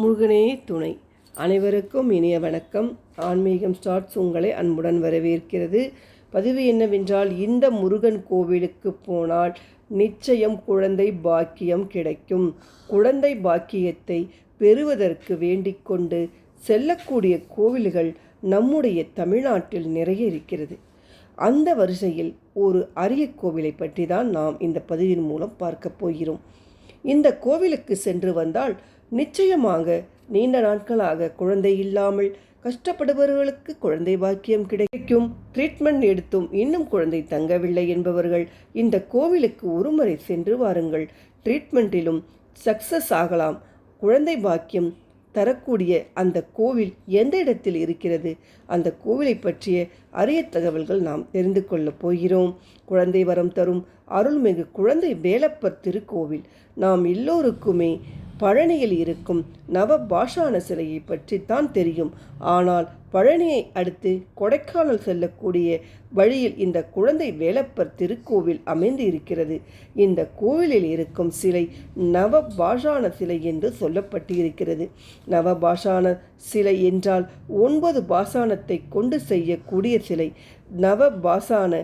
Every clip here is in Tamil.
முருகனே துணை. அனைவருக்கும் இனிய வணக்கம். ஆன்மீகம் ஸ்டார்ட்ஸ் உங்களை அன்புடன் வரவேற்கிறது. பதிவு என்னவென்றால் இந்த முருகன் கோவிலுக்கு போனால் நிச்சயம் குழந்தை பாக்கியம் கிடைக்கும். குழந்தை பாக்கியத்தை பெறுவதற்கு வேண்டிக்கொண்டு செல்லக்கூடிய கோவில்கள் நம்முடைய தமிழ்நாட்டில் நிறைய இருக்கிறது. அந்த வரிசையில் ஒரு அரிய கோவிலை பற்றி தான் நாம் இந்த பதிவின் மூலம் பார்க்க போகிறோம். இந்த கோவிலுக்கு சென்று வந்தால் நிச்சயமாக நீண்ட நாட்களாக குழந்தை இல்லாமல் கஷ்டப்படுபவர்களுக்கு குழந்தை பாக்கியம் கிடைக்கும். ட்ரீட்மெண்ட் எடுத்தும் இன்னும் குழந்தை தங்கவில்லை என்பவர்கள் இந்த கோவிலுக்கு ஒருமுறை சென்று வாருங்கள். ட்ரீட்மெண்ட்டிலும் சக்சஸ் ஆகலாம். குழந்தை பாக்கியம் தரக்கூடிய அந்த கோவில் எந்த இடத்தில் இருக்கிறது? அந்த கோவிலை பற்றிய அரிய தகவல்கள் நாம் தெரிந்து கொள்ளப் போகிறோம். குழந்தை வரம் தரும் அருள்மிகு குழந்தை வேலப்பர் திருக்கோவில். நாம் எல்லோருக்குமே பழனியில் இருக்கும் நவ பாஷான சிலையை பற்றித்தான் தெரியும். ஆனால் பழனியை அடுத்து கொடைக்கானல் செல்லக்கூடிய வழியில் இந்த குழந்தை வேலப்பர் திருக்கோவில் அமைந்து இருக்கிறது இந்த கோவிலில் இருக்கும் சிலை நவ பாஷான சிலை என்று சொல்லப்பட்டு இருக்கிறது நவ பாஷான சிலை என்றால் ஒன்பது பாசானத்தை கொண்டு செய்யக்கூடிய சிலை. நவ பாசான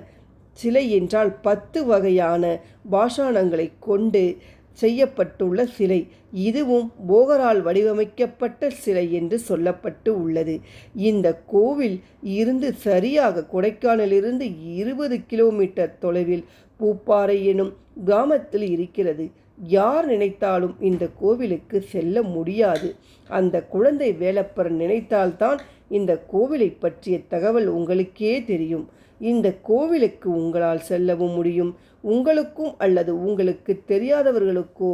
சிலை என்றால் பத்து வகையான பாஷாணங்களை கொண்டு செய்யப்பட்டுள்ள சிலை. இதுவும் போகரால் வடிவமைக்கப்பட்ட சிலை என்று சொல்லப்பட்டு உள்ளது. இந்த கோவில் இருந்து சரியாக கொடைக்கானலிருந்து இருபது கிலோமீட்டர் தொலைவில் பூப்பாறை எனும் கிராமத்தில் இருக்கிறது. யார் நினைத்தாலும் இந்த கோவிலுக்கு செல்ல முடியாது. அந்த குழந்தை வேலப்பர் நினைத்தால்தான் இந்த கோவிலை பற்றிய தகவல் உங்களுக்கே தெரியும். இந்த கோவிலுக்கு உங்களால் செல்லவும் முடியும். உங்களுக்கும் அல்லது உங்களுக்கு தெரியாதவர்களுக்கோ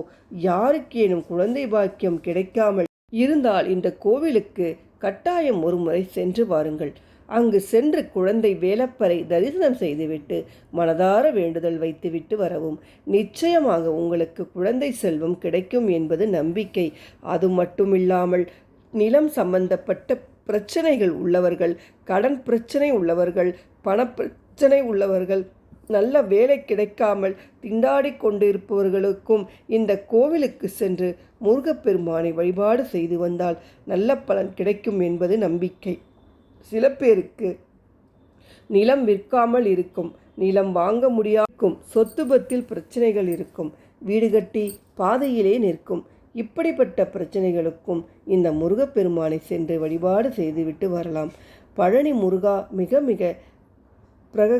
யாருக்கேனும் குழந்தை பாக்கியம் கிடைக்காமல் இருந்தால் இந்த கோவிலுக்கு கட்டாயம் ஒருமுறை சென்று வாருங்கள். அங்கு சென்று குழந்தை வேலப்பரை தரிசனம் செய்துவிட்டு மனதார வேண்டுதல் வைத்துவிட்டு வரவும். நிச்சயமாக உங்களுக்கு குழந்தை செல்வம் கிடைக்கும் என்பது நம்பிக்கை. அது மட்டுமில்லாமல் நிலம் சம்பந்தப்பட்ட பிரச்சனைகள் உள்ளவர்கள் கடன் பிரச்சனை உள்ளவர்கள் பணப்பிரச்சனை உள்ளவர்கள் நல்ல வேலை கிடைக்காமல் திண்டாடி கொண்டிருப்பவர்களுக்கும் இந்த கோவிலுக்கு சென்று முருகப்பெருமானை வழிபாடு செய்து வந்தால் நல்ல பலன் கிடைக்கும் என்பது நம்பிக்கை. சில பேருக்கு நிலம் விற்காமல் இருக்கும் நிலம் வாங்க முடியாக்கும் சொத்து பத்தில் பிரச்சனைகள் இருக்கும் வீடு கட்டி பாதையிலே நிற்கும் இப்படிப்பட்ட பிரச்சனைகளுக்கும் இந்த முருகப்பெருமானை சென்று வழிபாடு செய்துவிட்டு வரலாம். பழனி முருகா மிக மிக பிரக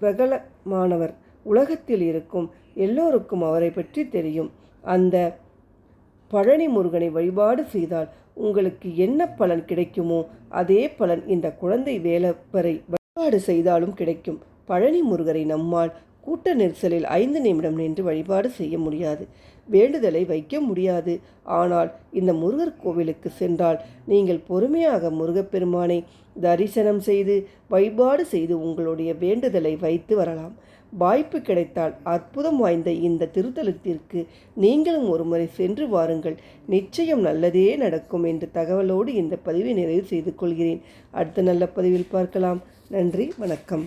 பிரகலமானவர். உலகத்தில் இருக்கும் எல்லோருக்கும் அவரை பற்றி தெரியும். அந்த பழனி முருகனை வழிபாடு செய்தால் உங்களுக்கு என்ன பலன் கிடைக்குமோ அதே பலன் இந்த குழந்தை வேலப்பரை வழிபாடு செய்தாலும் கிடைக்கும். பழனி முருகரை நம்மால் கூட்ட நெரிசலில் ஐந்து நிமிடம் நின்று வழிபாடு செய்ய முடியாது. வேண்டுதலை வைக்க முடியாது. ஆனால் இந்த முருகர் கோவிலுக்கு சென்றால் நீங்கள் பொறுமையாக முருகப்பெருமானை தரிசனம் செய்து வழிபாடு செய்து உங்களுடைய வேண்டுதலை வைத்து வரலாம். வாய்ப்பு கிடைத்தால் அற்புதம் வாய்ந்த இந்த திருத்தலத்திற்கு நீங்களும் ஒருமுறை சென்று வாருங்கள். நிச்சயம் நல்லதே நடக்கும் என்ற தகவலோடு இந்த பதிவை நிறைவு செய்து கொள்கிறேன். அடுத்த நல்ல பதிவில் பார்க்கலாம். நன்றி வணக்கம்.